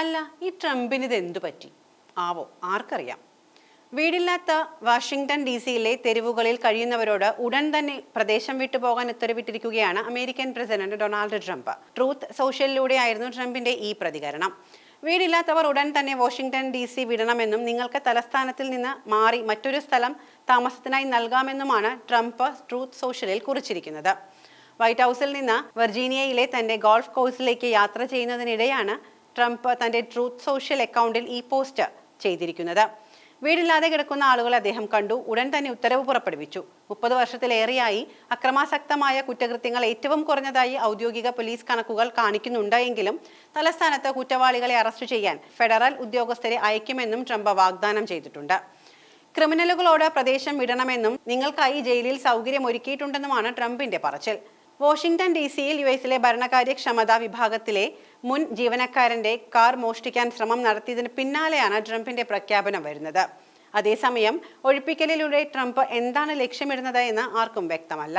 അല്ല ഈ ട്രംപിന് ഇത് എന്തു പറ്റി? ആവോ ആർക്കറിയാം. വീടില്ലാത്ത വാഷിംഗ്ടൺ ഡി സിയിലെ തെരുവുകളിൽ കഴിയുന്നവരോട് ഉടൻ തന്നെ പ്രദേശം വിട്ടു പോകാൻ ഉത്തരവിട്ടിരിക്കുകയാണ് American president Donald Trump. Truth സോഷ്യലിലൂടെ ആയിരുന്നു ട്രംപിന്റെ ഈ പ്രതികരണം. വീടില്ലാത്തവർ ഉടൻ തന്നെ വാഷിംഗ്ടൺ ഡി സി വിടണമെന്നും നിങ്ങൾക്ക് തലസ്ഥാനത്തിൽ നിന്ന് മാറി മറ്റൊരു സ്ഥലം താമസത്തിനായി നൽകാമെന്നുമാണ് ട്രംപ് ട്രൂത്ത് സോഷ്യലിൽ കുറിച്ചിരിക്കുന്നത്. വൈറ്റ് ഹൗസിൽ നിന്ന് വെർജീനിയയിലെ തന്റെ ഗോൾഫ് കോഴ്സിലേക്ക് യാത്ര ചെയ്യുന്നതിനിടെയാണ് ട്രംപ് തന്റെ ട്രൂത്ത് സോഷ്യൽ അക്കൗണ്ടിൽ ഈ പോസ്റ്റ് ചെയ്തിരിക്കുന്നത്. വീടില്ലാതെ കിടക്കുന്ന ആളുകളെ അദ്ദേഹം കണ്ടു. ഉടൻ തന്നെ ഉത്തരവ് പുറപ്പെടുവിച്ചു. മുപ്പത് വർഷത്തിലേറെയായി അക്രമാസക്തമായ കുറ്റകൃത്യങ്ങൾ ഏറ്റവും കുറഞ്ഞതായി ഔദ്യോഗിക പോലീസ് കണക്കുകൾ കാണിക്കുന്നുണ്ട് എങ്കിലും തലസ്ഥാനത്ത് കുറ്റവാളികളെ അറസ്റ്റ് ചെയ്യാൻ ഫെഡറൽ ഉദ്യോഗസ്ഥരെ അയക്കുമെന്നും ട്രംപ് വാഗ്ദാനം ചെയ്തിട്ടുണ്ട്. ക്രിമിനലുകളോട് പ്രദേശം വിടണമെന്നും നിങ്ങൾക്കായി ജയിലിൽ സൗകര്യം ഒരുക്കിയിട്ടുണ്ടെന്നുമാണ് ട്രംപിന്റെ പറച്ചിൽ. വാഷിംഗ്ടൺ ഡി സിയിൽ യു എസിലെ ഭരണകാര്യക്ഷമതാ വിഭാഗത്തിലെ മുൻ ജീവനക്കാരന്റെ കാർ മോഷ്ടിക്കാൻ ശ്രമം നടത്തിയതിന് പിന്നാലെയാണ് ട്രംപിന്റെ പ്രഖ്യാപനം വരുന്നത്. അതേസമയം ഒഴിപ്പിക്കലിലൂടെ ട്രംപ് എന്താണ് ലക്ഷ്യമിടുന്നത് എന്ന് ആർക്കും വ്യക്തമല്ല.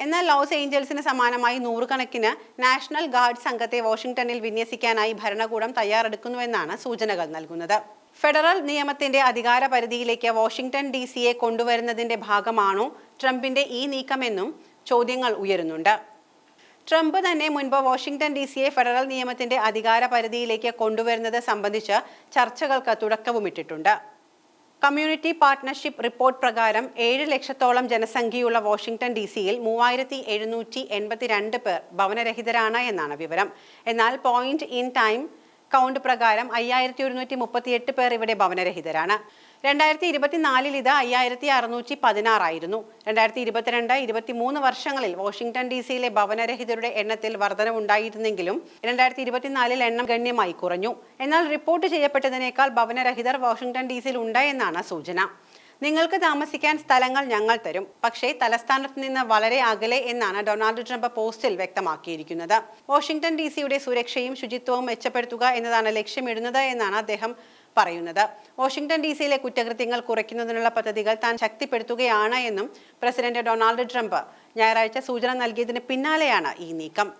എന്നാൽ ലോസ് ഏഞ്ചൽസിന് സമാനമായി നൂറുകണക്കിന് നാഷണൽ ഗാർഡ് സംഘത്തെ വാഷിംഗ്ടണിൽ വിന്യസിക്കാനായി ഭരണകൂടം തയ്യാറെടുക്കുന്നുവെന്നാണ് സൂചനകൾ നൽകുന്നത്. ഫെഡറൽ നിയമത്തിന്റെ അധികാര പരിധിയിലേക്ക് വാഷിംഗ്ടൺ ഡി സിയെ കൊണ്ടുവരുന്നതിന്റെ ഭാഗമാണോ ട്രംപിന്റെ ഈ നീക്കമെന്നും ചോദ്യങ്ങൾ ഉയരുന്നുണ്ട്. ട്രംപ് തന്നെ മുൻപ് വാഷിംഗ്ടൺ ഡി സിയെ ഫെഡറൽ നിയമത്തിന്റെ അധികാര പരിധിയിലേക്ക് കൊണ്ടുവരുന്നത് സംബന്ധിച്ച് ചർച്ചകൾക്ക് തുടക്കവുമിട്ടിട്ടുണ്ട്. കമ്മ്യൂണിറ്റി പാർട്ട്ണർഷിപ്പ് റിപ്പോർട്ട് പ്രകാരം ഏഴ് ലക്ഷത്തോളം ജനസംഖ്യയുള്ള വാഷിംഗ്ടൺ ഡി സിയിൽ മൂവായിരത്തി എഴുന്നൂറ്റി എൺപത്തിരണ്ട് പേർ ഭവനരഹിതരാണ് എന്നാണ് വിവരം. എന്നാൽ പോയിന്റ് ഇൻ ടൈം കൗണ്ട് പ്രകാരം അയ്യായിരത്തി ഒരുന്നൂറ്റി മുപ്പത്തിയെട്ട് പേർ ഇവിടെ ഭവനരഹിതരാണ്. രണ്ടായിരത്തി ഇരുപത്തിനാലിൽ ഇത് അയ്യായിരത്തി അറുന്നൂറ്റി പതിനാറായിരുന്നു രണ്ടായിരത്തി ഇരുപത്തിരണ്ട് ഇരുപത്തിമൂന്ന് വർഷങ്ങളിൽ വാഷിംഗ്ടൺ ഡി സിയിലെ ഭവനരഹിതരുടെ എണ്ണത്തിൽ വർധനവുണ്ടായിരുന്നെങ്കിലും രണ്ടായിരത്തി ഇരുപത്തിനാലിൽ എണ്ണം ഗണ്യമായി കുറഞ്ഞു. എന്നാൽ റിപ്പോർട്ട് ചെയ്യപ്പെട്ടതിനേക്കാൾ ഭവനരഹിതർ വാഷിംഗ്ടൺ ഡി സിയിൽ ഉണ്ട് എന്നാണ് സൂചന. നിങ്ങൾക്ക് താമസിക്കാൻ സ്ഥലങ്ങൾ ഞങ്ങൾ തരും. പക്ഷേ തലസ്ഥാനത്ത് നിന്ന് വളരെ അകലെ എന്നാണ് ഡൊണാൾഡ് ട്രംപ് പോസ്റ്റിൽ വ്യക്തമാക്കിയിരിക്കുന്നത്. വാഷിംഗ്ടൺ ഡി സിയുടെ സുരക്ഷയും ശുചിത്വവും മെച്ചപ്പെടുത്തുക എന്നതാണ് ലക്ഷ്യമിടുന്നത് എന്നാണ് അദ്ദേഹം പറയുന്നത്. വാഷിംഗ്ടൺ ഡി സിയിലെ കുറ്റകൃത്യങ്ങൾ കുറയ്ക്കുന്നതിനുള്ള പദ്ധതികൾ താൻ ശക്തിപ്പെടുത്തുകയാണ് എന്നും പ്രസിഡന്റ് ഡൊണാൾഡ് ട്രംപ് ഞായറാഴ്ച സൂചന നൽകിയതിന് പിന്നാലെയാണ് ഈ നീക്കം.